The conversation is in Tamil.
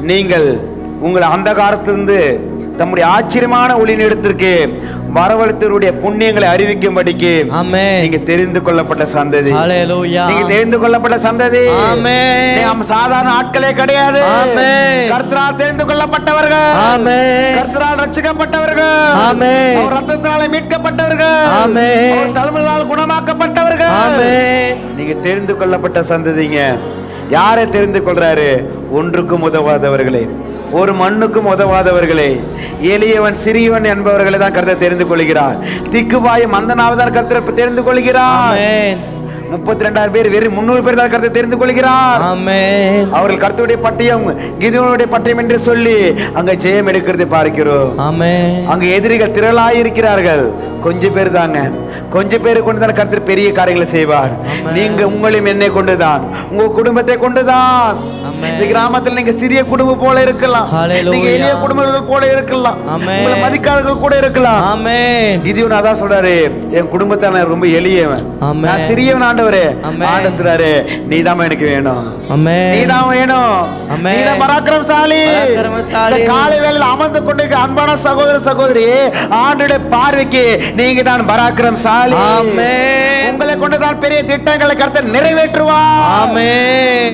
நீங்கள் உங்கள் அந்த காலத்திலிருந்து தம்முடைய ஆச்சரியமான ஒளிநிடத்திற்கு வரவழைத்தவருடைய புண்ணியங்களை அறிவிக்கும்படிக்கு ஆமென். நீங்க தெரிந்து கொள்ளப்பட்ட சந்ததி. ஹalleluya. நீங்க தெரிந்து கொள்ளப்பட்ட சந்ததி. ஆமென். நாம் சாதாரண ஆட்களே கிடையாது. ஆமென். கர்த்தரால் தெரிந்து கொள்ளப்பட்டவர்கள். ஆமென். கர்த்தரால் ரட்சிக்கப்பட்டவர்கள் ஆமென். அவர் ரத்தத்தினால மீட்கப்பட்டவர்கள். ஆமென். அவர் தலைமையால் குணமாக்கப்பட்டவர்கள். ஆமென். நீங்க தெரிந்து கொள்ளப்பட்ட சந்ததிங்க. யாரை தெரிந்து கொள்றாரு? ஒன்றுக்கும் உதவாதவர்களே. ஒரு மண்ணுக்கும் உதவாதவர்களே. எளியவன் சிறியவன் என்பவர்களை தான் கருத்தை தெரிந்து கொள்கிறார். திக்குபாய மந்தனாவதான் கருத்தை தெரிந்து கொள்கிறான் முப்பத்தி ரெண்டாயிரம் பேர் வெறும் முன்னூறு பேர் தான் கருத்தை தெரிந்து கொள்கிறார். அவர்கள் கருத்துடைய பட்டயம் கிதியோனுடைய பட்டயம் என்று சொல்லி அங்க ஜெயம் எடுக்கிறதை பார்க்கிறோம். அங்க எதிரிகள் திரளாய் இருக்கிறார்கள். கொஞ்சம் பேர் தாங்க. கொஞ்சம் பேரை கொண்டு தான் கர்த்தர் பெரிய காரியங்களை செய்வார். நீங்க உங்களையும் என்னை கொண்டுதான். உங்க குடும்பத்தை கொண்டுதான். இந்த கிராமத்தில் நீங்க சிறிய குடும்பம் போல இருக்கலாம். நீங்க எளிய குடும்பங்கள் போல இருக்கலாம். உங்களை மதிக்காதவர்கள் கூட இருக்கலாம். கிதியோன் அதான் சொல்றாரு என் குடும்பத்தை நான் ரொம்ப எளியவன். நான் சிறியவன் ஆண்டவரே ஆமென். ஆண்டு சொல்றாரு நீதான் எனக்கு வேணும். ஆமென். நீதான் வேணும். ஆமென். நீதான் பராக்கிரமசாலி. பராக்கிரமசாலி. இந்த காலை வேளையில் அமர்ந்து கொண்டு அன்பான சகோதர சகோதரி ஆண்டுடைய பார்வைக்கு நீங்க தான் பராக்கிரமசாலி. ஆமென். உங்களை கொண்டுதான் பெரிய திட்டங்களை கருத்து நிறைவேற்றுவார். ஆமென்.